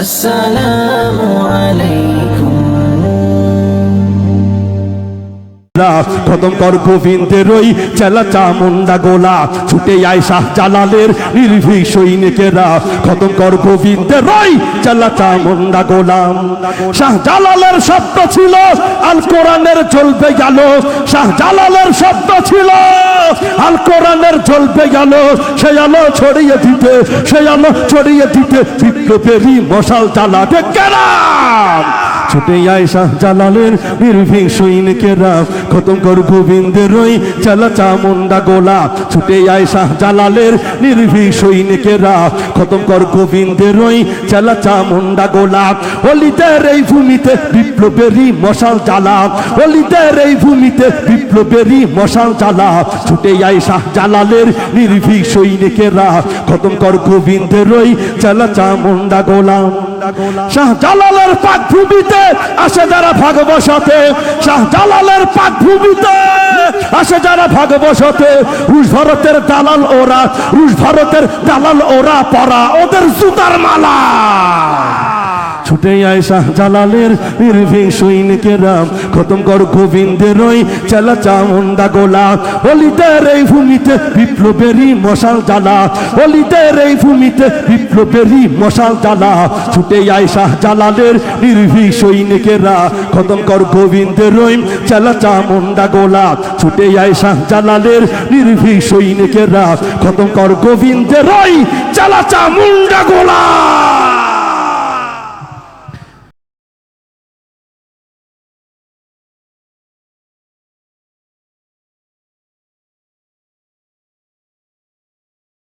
السلام عليكم আলাইকুম খতম কর গোবিন্দের ওই চেলা চামুন্ডা গোলা, ছুটে আয় শাহ জালালের নির্ভীক সৈনিকেরা খতম কর গোবিন্দের ওই চেলা চামুন্ডা গোলাম শাহ জালালের শব্দ ছিল, আল কোরআনের জ্বলবে গেল শাহ জালালের শব্দ ছিল, আল কোরআনের জ্বলবে গেল সে আলো ছড়িয়ে দিতে সে আলো ছড়িয়ে দিতে, বিপ্লবেরই মশাল জ্বালাতে কেরাম ছুটে আয় শাহ জালালের নির্ভীক সৈনিকেরা খতম কর গোবিন্দের ওই চালা চামুন্ডা গোলা। ছুটে আয় শাহ জালালের নির্ভীক সৈনিকেরা খতম কর গোবিন্দের ওই চালা চামুন্ডা গোলা। অলিদের এই ভূমিতে বিপ্লবেরই মশাল জ্বালা। অলিদের এই ভূমিতে বিপ্লবেরই মশাল জ্বালা। ছুটে আয় শাহ জালালের নির্ভীক সৈনিকেরা খতম কর গোবিন্দের ওই চালা চামুন্ডা গোলা। শাহ জালালের পাক ভূমিতে আসে যারা ভাগ বসাতে শাহ জালালের পাক ভূমিতে আসে যারা ভাগ বসাতে রুশ ভারতের দালাল ওরা, রুশ ভারতের দালাল ওরা পরা, ওদের জুতার মালা। ছুটে আয় শাহ জালালের নির্ভীক সৈনিকেরা খতম কর গোবিন্দের ওই চেলা চামুন্ডা গোলা। অলিদের এই ভূমিতে বিপ্লবেরই মশাল জ্বালা। অলিদের এই ভূমিতে বিপ্লবেরই মশাল জ্বালা। ছুটে আয় শাহ জালালের নির্ভীক সৈনিকেরা খতম কর গোবিন্দের ওই চেলা চামুন্ডা গোলা। ছুটে আয় শাহ জালালের নির্ভীক সৈনিকেরা খতম কর গোবিন্দের ওই চেলা চামুন্ডা গোলা।